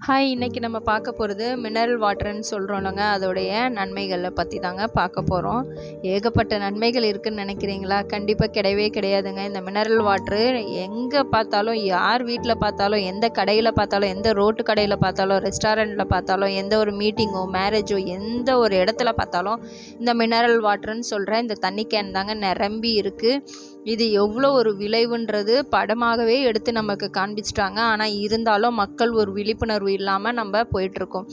Hi இன்னைக்கு நம்ம பார்க்க போகிறது மினரல் வாட்டர்னு சொல்கிறோம்லங்க அதோடைய நன்மைகளை பற்றி தாங்க பார்க்க போகிறோம் ஏகப்பட்ட நன்மைகள் இருக்குதுன்னு நினைக்கிறீங்களா? கண்டிப்பாக கிடையவே கிடையாதுங்க. இந்த மினரல் வாட்ரு எங்கே பார்த்தாலும் யார் வீட்டில் பார்த்தாலும் எந்த கடையில் பார்த்தாலும் எந்த ரோட்டு கடையில் பார்த்தாலும் ரெஸ்டாரண்ட்டில் பார்த்தாலும் எந்த ஒரு மீட்டிங்கோ மேரேஜோ எந்த ஒரு இடத்துல பார்த்தாலும் இந்த மினரல் வாட்டர்னு சொல்கிற இந்த தண்ணி கேன் தாங்க நிரம்பி இருக்குது இது எவ்வளோ ஒரு விளைவுன்றது படமாகவே எடுத்து நமக்கு காண்பிச்சிட்டாங்க. ஆனால் இருந்தாலும் மக்கள் ஒரு விழிப்புணர்வு இல்லாமல் நம்ம போயிட்டுருக்கோம்.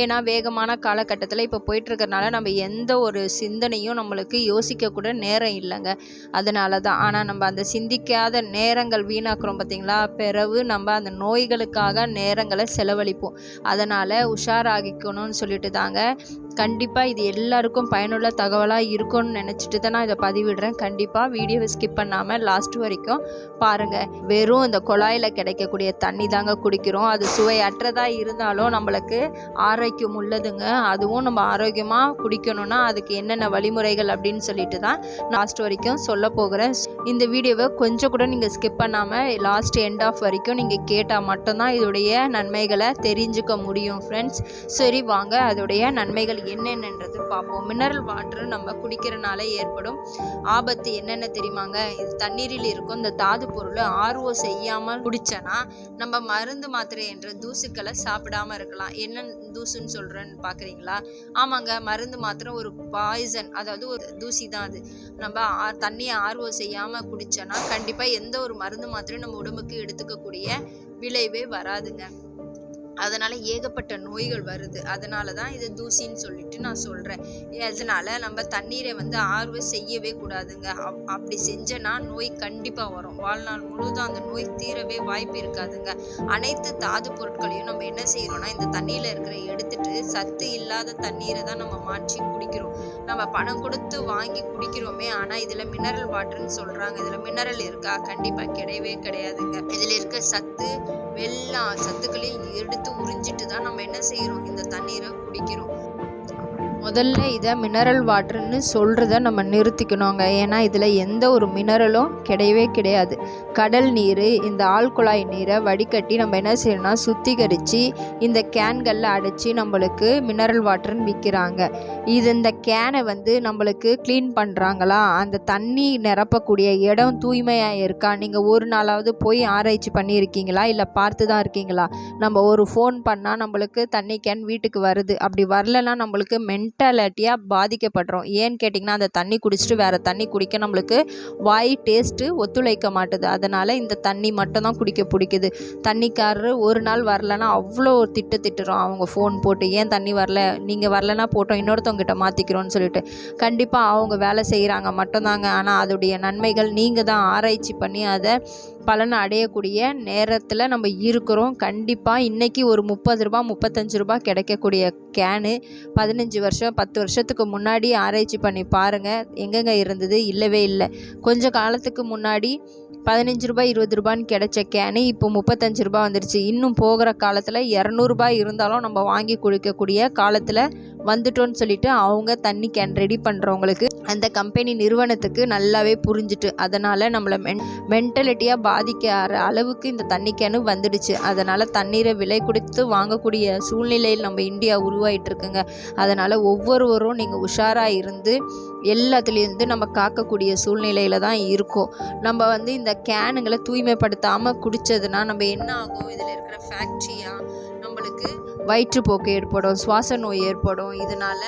ஏன்னா வேகமான காலகட்டத்தில் இப்போ போயிட்டுருக்கறனால நம்ம எந்த ஒரு சிந்தனையும் நம்மளுக்கு யோசிக்கக்கூட நேரம் இல்லைங்க. அதனால தான் ஆனால் நம்ம அந்த சிந்திக்காத நேரங்கள் வீணாக்குறோம் பார்த்தீங்களா பிறகு நம்ம அந்த நோய்களுக்காக நேரங்களை செலவழிப்போம். அதனால் உஷாராகிக்கணும்னு சொல்லிட்டு தாங்க. கண்டிப்பாக இது எல்லாருக்கும் பயனுள்ள தகவலாக இருக்கும்னு நினச்சிட்டு தான் நான் இதை பதிவிடுறேன். கண்டிப்பாக வீடியோவை ஸ்கிப் பண்ணாமல் லாஸ்ட் வரைக்கும் பாருங்கள் வெறும் இந்த குழாயில் கிடைக்கக்கூடிய தண்ணி தாங்க குடிக்கிறோம். அது சுவையற்றதாக இருந்தாலும் நம்மளுக்கு ஆரோக்கியம் உள்ளதுங்க. அதுவும் நம்ம ஆரோக்கியமாக குடிக்கணும்னா அதுக்கு என்னென்ன வழிமுறைகள் அப்படின்னு சொல்லிட்டு தான் லாஸ்ட் வரைக்கும் சொல்ல போகிறேன். இந்த வீடியோவை கொஞ்சம் கூட நீங்கள் ஸ்கிப் பண்ணாமல் லாஸ்ட் எண்ட் ஆஃப் வரைக்கும் நீங்கள் கேட்டால் மட்டும்தான் இதோடைய நன்மைகளை தெரிஞ்சுக்க முடியும் ஃப்ரெண்ட்ஸ் சரி வாங்க. அதோடைய நன்மைகள் என்னென்னன்றது பார்ப்போம். மினரல் வாட்டர் நம்ம குடிக்கிறனால ஏற்படும் ஆபத்து என்னென்ன தெரியுமாங்க? தண்ணீரில் இருக்கும் இந்த தாது பொருள் ஆர்வம் செய்யாமல் குடித்தனா நம்ம மருந்து மாத்திரை என்ற தூசுக்களை சாப்பிடாம இருக்கலாம். என்ன தூசுன்னு சொல்கிறேன்னு பார்க்குறீங்களா ஆமாங்க மருந்து மாத்திரை ஒரு பாய்சன் அதாவது ஒரு தூசி தான் அது. நம்ம தண்ணியை ஆர்வம் செய்யாமல் குடித்தோன்னா கண்டிப்பாக எந்த ஒரு மருந்து மாத்திரையும் நம்ம உடம்புக்கு எடுத்துக்கக்கூடிய விளைவே வராதுங்க. அதனால் ஏகப்பட்ட நோய்கள் வருது. அதனால தான் இது தூசின்னு சொல்லிட்டு நான் சொல்கிறேன் அதனால் நம்ம தண்ணீரை வந்து ஆர்வம் செய்யவே கூடாதுங்க. அப் அப்படி செஞ்சனா நோய் கண்டிப்பாக வரும். வாழ்நாள் முழுதும் அந்த நோய் தீரவே வாய்ப்பு இருக்காதுங்க. அனைத்து தாது பொருட்களையும் நம்ம என்ன செய்கிறோன்னா இந்த தண்ணியில் இருக்கிற எடுத்துட்டு சத்து இல்லாத தண்ணீரை தான் நம்ம மாற்றி குடிக்கிறோம். நம்ம பணம் கொடுத்து வாங்கி குடிக்கிறோமே ஆனால் இதில் மினரல் வாட்டர்னு சொல்கிறாங்க இதில் மினரல் இருக்கா? கண்டிப்பாக கிடையவே கிடையாதுங்க. இதில் இருக்க சத்து எல்லா சத்துக்களையும் எடுத்து உறிஞ்சிட்டு தான் நம்ம என்ன செய்கிறோம் இந்த தண்ணீரை குடிக்கிறோம். முதல்ல இதை மினரல் வாட்டர்னு சொல்கிறத நம்ம நிறுத்திக்கணுங்க. ஏன்னா இதில் எந்த ஒரு மினரலும் கிடையவே கிடையாது. கடல் நீர் இந்த ஆழ்குழாய் நீரை வடிகட்டி நம்ம என்ன செய்யணும்னா சுத்திகரித்து இந்த கேன்களில் அடைச்சி நம்மளுக்கு மினரல் வாட்டர்னு விற்கிறாங்க இது இந்த கேனை வந்து நம்மளுக்கு க்ளீன் பண்ணுறாங்களா அந்த தண்ணி நிரப்பக்கூடிய இடம் தூய்மையாக இருக்கா? நீங்கள் ஒரு நாளாவது போய் ஆராய்ச்சி பண்ணியிருக்கீங்களா? இல்லை பார்த்து தான் இருக்கீங்களா? நம்ம ஒரு ஃபோன் பண்ணால் நம்மளுக்கு தண்ணி கேன் வீட்டுக்கு வருது. அப்படி வரலன்னா நம்மளுக்கு மென்டாலிட்டியாக பாதிக்கப்படுறோம். ஏன்னு கேட்டிங்கன்னா அந்த தண்ணி குடிச்சிட்டு வேறு தண்ணி குடிக்க நம்மளுக்கு வாய் டேஸ்ட்டு ஒத்துழைக்க மாட்டுது. அதனால் இந்த தண்ணி மட்டும் தான் குடிக்க பிடிக்குது. தண்ணிக்காரரு ஒரு நாள் வரலன்னா அவ்வளோ திட்டு திட்டுறோம். அவங்க ஃபோன் போட்டு ஏன் தண்ணி வரல? நீங்கள் வரலன்னா போட்டோம். இன்னொருத்தவங்கிட்ட மாற்றிக்கிறோன்னு சொல்லிட்டு. கண்டிப்பாக அவங்க வேலை செய்கிறாங்க மட்டும்தாங்க. ஆனால் அதோடைய நன்மைகள் நீங்கள் தான் ஆராய்ச்சி பண்ணி அதை பலனை அடையக்கூடிய நேரத்தில் நம்ம இருக்கிறோம். கண்டிப்பாக இன்றைக்கி ஒரு முப்பது ரூபா முப்பத்தஞ்சு ரூபா கிடைக்கக்கூடிய கேனு பதினஞ்சு வருஷம் வருஷம் பத்து வருஷத்துக்கு முன்னாடி ஆராய்ச்சி பண்ணி பாருங்கள் எங்கெங்க இருந்தது? இல்லவே இல்லை. கொஞ்சம் காலத்துக்கு முன்னாடி பதினஞ்சு ரூபாய் இருபது ரூபான்னு கிடைச்ச கேனு இப்போ முப்பத்தஞ்சு ரூபாய் வந்துடுச்சு இன்னும் போகிற காலத்தில் இரநூறுபா இருந்தாலும் நம்ம வாங்கி குடிக்கக்கூடிய காலத்தில் வந்துட்டோன்னு சொல்லிட்டு அவங்க தண்ணி கேன் ரெடி பண்ணுறவங்களுக்கு அந்த கம்பெனி நிறுவனத்துக்கு நல்லாவே புரிஞ்சுட்டு அதனால் நம்மளை மென் மென்டலிட்டியாக பாதிக்கிற அளவுக்கு இந்த தண்ணி கேனு வந்துடுச்சு. அதனால் தண்ணீரை விலை கொடுத்து வாங்கக்கூடிய சூழ்நிலையில் நம்ம இந்தியா உருவாயிட்டு இருக்குங்க அதனால் ஒவ்வொருவரும் நீங்கள் உஷாராக இருந்து எல்லாத்துலேருந்து நம்ம காக்கக்கூடிய சூழ்நிலையில் தான் இருக்கும். நம்ம வந்து இந்த கேனுங்களை தூய்மைப்படுத்தாமல் குடித்ததுன்னா நம்ம என்ன ஆகும்? இதில் இருக்கிற ஃபேக்ட்ரியாக நம்மளுக்கு வயிற்றுப்போக்கு ஏற்படும் சுவாச நோய் ஏற்படும். இதனால்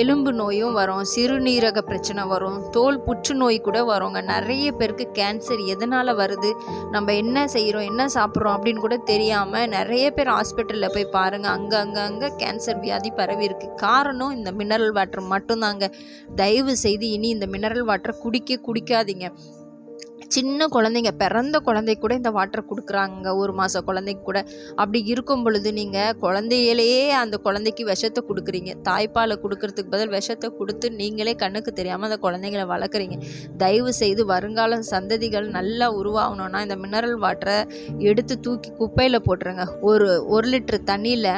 எலும்பு நோயும் வரும் சிறுநீரக பிரச்சனை வரும் தோல் புற்றுநோய் கூட வருங்க. நிறைய பேருக்கு கேன்சர் எதனால் வருது நம்ம என்ன செய்கிறோம் என்ன சாப்பிட்றோம் அப்படின்னு கூட தெரியாமல் நிறைய பேர் ஹாஸ்பிட்டலில் போய் பாருங்கள் அங்கே அங்கே அங்கே கேன்சர் வியாதி பரவி இருக்கு. காரணம் இந்த மினரல் வாட்டர் மட்டும்தாங்க. தயவு செய்து இனி இந்த மினரல் வாட்டரை குடிக்க குடிக்காதீங்க. சின்ன குழந்தைங்க பிறந்த குழந்தை கூட இந்த வாட்டர் கொடுக்குறாங்க ஒரு மாத குழந்தைக்கு கூட. அப்படி இருக்கும் பொழுது நீங்கள் குழந்தையிலேயே அந்த குழந்தைக்கு விஷத்தை கொடுக்குறீங்க. தாய்ப்பாலை கொடுக்கறதுக்கு பதில் விஷத்தை கொடுத்து நீங்களே கண்ணுக்கு தெரியாமல் அந்த குழந்தைங்கள வளர்க்குறீங்க. தயவு செய்து வருங்கால சந்ததிகள் நல்லா உருவாகணும்னா இந்த மினரல் வாட்டரை எடுத்து தூக்கி குப்பையில் போட்டுருங்க. ஒரு ஒரு லிட்டர் தண்ணியில்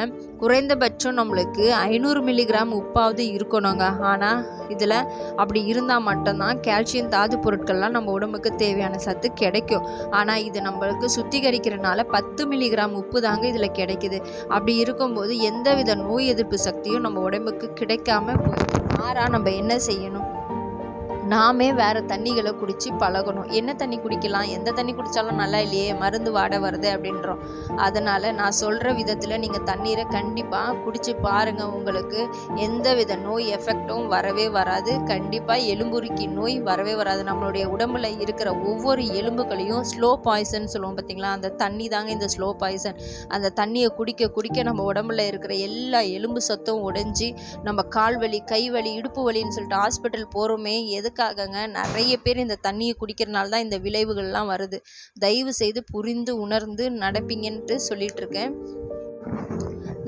குறைந்தபட்சம் நம்மளுக்கு ஐநூறு மில்லிகிராம் உப்பாவது இருக்கணுங்க. ஆனால் இதில் அப்படி இருந்தால் மட்டும்தான் கால்சியம் தாது பொருட்கள்லாம் நம்ம உடம்புக்கு தேவையான சத்து கிடைக்கும். ஆனால் இது நம்மளுக்கு சுத்திகரிக்கிறனால பத்து மில்லிகிராம் உப்பு தாங்க இதில் கிடைக்குது. அப்படி இருக்கும்போது எந்தவித நோய் எதிர்ப்பு சக்தியும் நம்ம உடம்புக்கு கிடைக்காம போயிடும். மாறாக நம்ம என்ன செய்யணும்? நாமே வேறு தண்ணிகளை குடித்து பழகணும். என்ன தண்ணி குடிக்கலாம்? எந்த தண்ணி குடித்தாலும் நல்லா இல்லையே? மருந்து வாட வருது அப்படின்றோம். அதனால் நான் சொல்கிற விதத்தில் நீங்கள் தண்ணீரை கண்டிப்பாக குடித்து பாருங்கள் உங்களுக்கு. எந்த வித நோய் எஃபெக்டும் வரவே வராது. கண்டிப்பாக எலும்புருக்கி நோய் வரவே வராது. நம்மளுடைய உடம்புல இருக்கிற ஒவ்வொரு எலும்புகளையும் ஸ்லோ பாய்சன் சொல்லுவோம் பார்த்தீங்களா அந்த தண்ணி தாங்க இந்த ஸ்லோ பாய்சன் அந்த தண்ணியை குடிக்க குடிக்க நம்ம உடம்புல இருக்கிற எல்லா எலும்பு சத்தும் உடைஞ்சி நம்ம கால் வலி கை வலி இடுப்பு வலின்னு சொல்லிட்டு ஹாஸ்பிட்டல் போகிறோமே எதுக்காகங்க நிறைய பேர் இந்த தண்ணியை குடிக்கிறனால தான் இந்த விளைவுகள்லாம் வருது. தயவு செய்து புரிந்து உணர்ந்து நடப்பீங்கன்ட்டு சொல்லிகிட்ருக்கேன்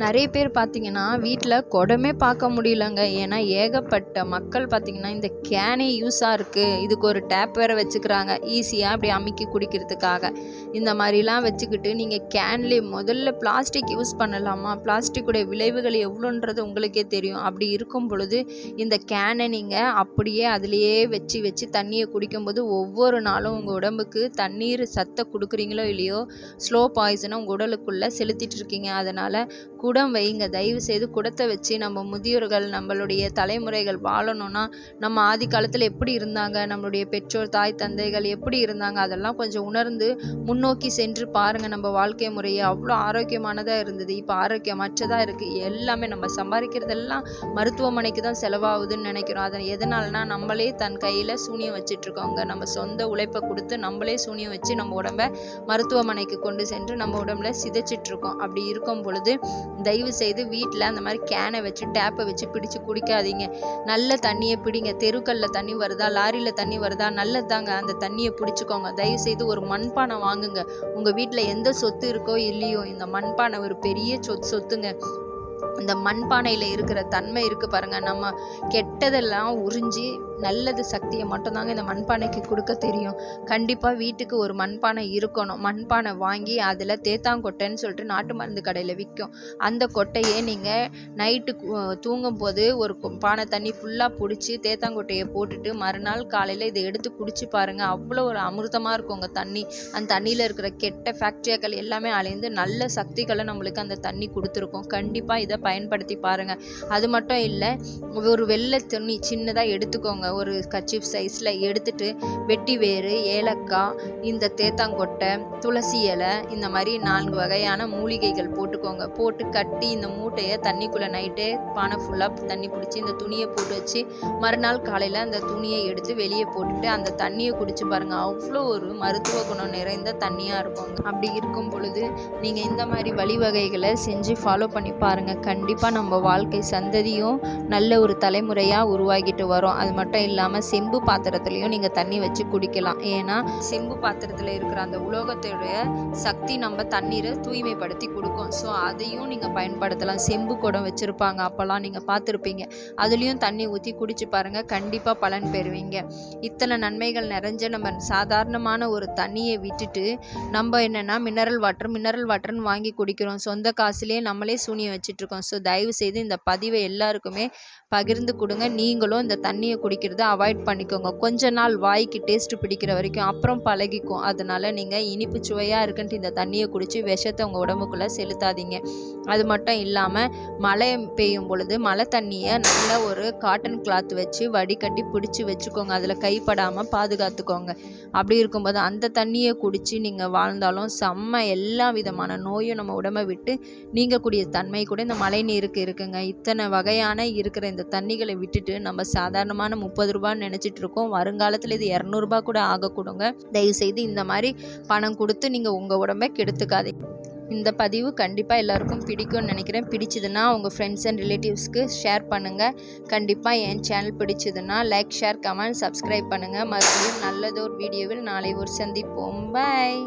நிறைய பேர் பார்த்திங்கன்னா வீட்டில் குடமே பார்க்க முடியலங்க. ஏன்னா ஏகப்பட்ட மக்கள் பார்த்தீங்கன்னா இந்த கேனே யூஸாக இருக்குது இதுக்கு ஒரு டேப் வேறு வச்சுக்கிறாங்க. ஈஸியாக அப்படி அமுக்கி குடிக்கிறதுக்காக. இந்த மாதிரிலாம் வச்சுக்கிட்டு நீங்கள் கேன்லேயே முதல்ல பிளாஸ்டிக் யூஸ் பண்ணலாமா? பிளாஸ்டிக்குடைய விளைவுகள் எவ்வளோன்றது உங்களுக்கே தெரியும். அப்படி இருக்கும் பொழுது இந்த கேனை நீங்கள் அப்படியே அதிலேயே வச்சு வச்சு தண்ணியை குடிக்கும்போது ஒவ்வொரு நாளும் உங்கள் உடம்புக்கு தண்ணீர் சத்தை கொடுக்குறீங்களோ இல்லையோ ஸ்லோ பாய்சனை உங்கள் உடலுக்குள்ளே செலுத்திட்டு இருக்கீங்க. அதனால் குடம் வைங்க தயவு செய்து குடத்தை வச்சு நம்ம முதியோர்கள் நம்மளுடைய தலைமுறைகள் வாழணும்னா நம்ம ஆதி காலத்தில் எப்படி இருந்தாங்க நம்மளுடைய பெற்றோர் தாய் தந்தைகள் எப்படி இருந்தாங்க அதெல்லாம் கொஞ்சம் உணர்ந்து முன்னோக்கி சென்று பாருங்கள் நம்ம வாழ்க்கை முறையை அவ்வளோ ஆரோக்கியமானதாக இருந்தது. இப்போ ஆரோக்கியமற்றதாக இருக்குது எல்லாமே நம்ம சம்பாதிக்கிறதெல்லாம் மருத்துவமனைக்கு தான் செலவாகுதுன்னு நினைக்கிறோம். அதை எதனால்னா நம்மளே தன் கையில் சூனியம் வச்சிட்ருக்கோங்க. நம்ம சொந்த உழைப்பை கொடுத்து நம்மளே சூனியம் வச்சு நம்ம உடம்ப மருத்துவமனைக்கு கொண்டு சென்று நம்ம உடம்புல சிதைச்சிட்ருக்கோம். அப்படி இருக்கும் பொழுது தயவு செய்து வீட்டில் அந்த மாதிரி கேனை வச்சு டேப்பை வச்சு பிடிச்சு குடிக்காதீங்க. நல்ல தண்ணியை பிடிங்க. தெருக்கல்ல தண்ணி வருதா லாரியில் தண்ணி வருதா நல்லது தாங்க அந்த தண்ணியை பிடிச்சிக்கோங்க. தயவு செய்து ஒரு மண்பானை வாங்குங்க. உங்கள் வீட்டில் எந்த சொத்து இருக்கோ இல்லையோ இந்த மண்பானை ஒரு பெரிய சொத் சொத்துங்க. இந்த மண்பானையில் இருக்கிற தன்மை இருக்குது பாருங்கள் நம்ம கெட்டதெல்லாம் உறிஞ்சி நல்லது சக்தியை மட்டும்தாங்க இந்த மண்பானைக்கு கொடுக்க தெரியும். கண்டிப்பாக வீட்டுக்கு ஒரு மண்பானை இருக்கணும். மண்பானை வாங்கி அதில் தேத்தாங்கொட்டைன்னு சொல்லிட்டு நாட்டு மருந்து கடையில் விற்கும் அந்த கொட்டையை நீங்கள் நைட்டு தூங்கும் போது ஒரு கொ- பானை தண்ணி ஃபுல்லாக பிடிச்சி தேத்தாங்கொட்டையை போட்டுட்டு மறுநாள் காலையில் இதை எடுத்து குடிச்சு பாருங்கள் அவ்வளோ ஒரு அமிர்தமாக இருக்கும் உங்கள் தண்ணி. அந்த தண்ணியில் இருக்கிற கெட்ட ஃபேக்டரியாக்கள் எல்லாமே அலைந்து நல்ல சக்திகளை நம்மளுக்கு அந்த தண்ணி கொடுத்துருக்கும். கண்டிப்பாக இதை பயன்படுத்தி பாருங்கள் அது மட்டும் இல்லை ஒரு வெள்ளை துணி சின்னதாக எடுத்துக்கோங்க. ஒரு கச்சிப் சைஸில் எடுத்துட்டு வெட்டி வேறு ஏலக்காய் இந்த தேத்தாங்கொட்டை துளசி இலை இந்த மாதிரி நான்கு வகையான மூலிகைகள் போட்டுக்கோங்க. போட்டு கட்டி இந்த மூட்டையை தண்ணிக்குள்ளே நைட்டே பானை ஃபுல்லாக தண்ணி பிடிச்சி இந்த துணியை போட்டு வச்சு மறுநாள் காலையில் அந்த துணியை எடுத்து வெளியே போட்டுட்டு அந்த தண்ணியை குடிச்சு பாருங்கள் அவ்வளோ ஒரு மருத்துவ குணம் நிறைந்த தண்ணியாக இருக்கும். அப்படி இருக்கும் பொழுது நீங்கள் இந்த மாதிரி வழிவகைகளை செஞ்சு ஃபாலோ பண்ணி பாருங்கள் கண்டிப்பாக நம்ம வாழ்க்கை சந்ததியும் நல்ல ஒரு தலைமுறையாக உருவாகிட்டு வரும். அது மட்டும் இல்லாமல் செம்பு பாத்திரத்துலேயும் நீங்கள் தண்ணி வச்சு குடிக்கலாம். ஏன்னா செம்பு பாத்திரத்தில் இருக்கிற அந்த உலோகத்துடைய சக்தி நம்ம தண்ணீரை தூய்மைப்படுத்தி கொடுக்கும். ஸோ அதையும் நீங்கள் பயன்படுத்தலாம். செம்பு குடம் வச்சுருப்பாங்க. அப்போல்லாம் நீங்கள் பார்த்துருப்பீங்க. அதுலேயும் தண்ணி ஊற்றி குடிச்சு பாருங்கள் கண்டிப்பாக பலன் பெறுவீங்க. இத்தனை நன்மைகள் நிறைஞ்ச நம்ம சாதாரணமான ஒரு தண்ணியை விட்டுட்டு நம்ம என்னென்னா மினரல் வாட்டர் மினரல் வாட்டர்னு வாங்கி குடிக்கிறோம். சொந்த காசுலேயே நம்மளே சூனியம் வச்சுட்ருக்கோம் ஸோ தயவு செய்து இந்த பதிவை எல்லாருக்குமே பகிர்ந்து கொடுங்க. நீங்களும் இந்த தண்ணியை குடிக்கிறத அவாய்ட் பண்ணிக்கோங்க. கொஞ்ச நாள் வாய்க்கு டேஸ்ட் பிடிக்கிற வரைக்கும் அப்புறம் பழகிக்கும். அதனால் நீங்கள் இனிப்பு சுவையாக இருக்குன்ட்டு இந்த தண்ணியை குடித்து விஷத்தை உங்கள் உடம்புக்குள்ளே செலுத்தாதீங்க. அது மட்டும் இல்லாமல் மழை பெய்யும் பொழுது மழை தண்ணியை நல்ல ஒரு காட்டன் கிளாத் வச்சு வடிகட்டி பிடிச்சி வச்சுக்கோங்க. அதில் கைப்படாமல் பாதுகாத்துக்கோங்க. அப்படி இருக்கும்போது அந்த தண்ணியை குடித்து நீங்கள் வாழ்ந்தாலும் செம்ம எல்லா விதமான நோயும் நம்ம உடம்பை விட்டு நீங்கக்கூடிய தன்மை கூட இந்த மழை நீருக்கு இருக்குங்க. இத்தனை வகையான இருக்கிற இந்த தண்ணிகளை விட்டுட்டு நம்ம சாதாரணமான முப்பது ரூபான்னு நினச்சிட்டு இருக்கோம். வருங்காலத்தில் இது இரநூறுபா கூட ஆகக்கூடுங்க. தயவுசெய்து இந்த மாதிரி பணம் கொடுத்து நீங்கள் உங்கள் உடம்பை கெடுத்துக்காதீங்க. இந்த பதிவு கண்டிப்பாக எல்லாருக்கும் பிடிக்கும்னு நினைக்கிறேன். பிடிச்சதுன்னா உங்கள் ஃப்ரெண்ட்ஸ் அண்ட் ரிலேட்டிவ்ஸ்க்கு ஷேர் பண்ணுங்கள் கண்டிப்பாக என் சேனல் பிடிச்சதுன்னா லைக் ஷேர் கமெண்ட் சப்ஸ்கிரைப் பண்ணுங்கள் மறுபடியும் நல்லதொரு வீடியோவில் நாளை ஒரு சந்திப்போம். பாய்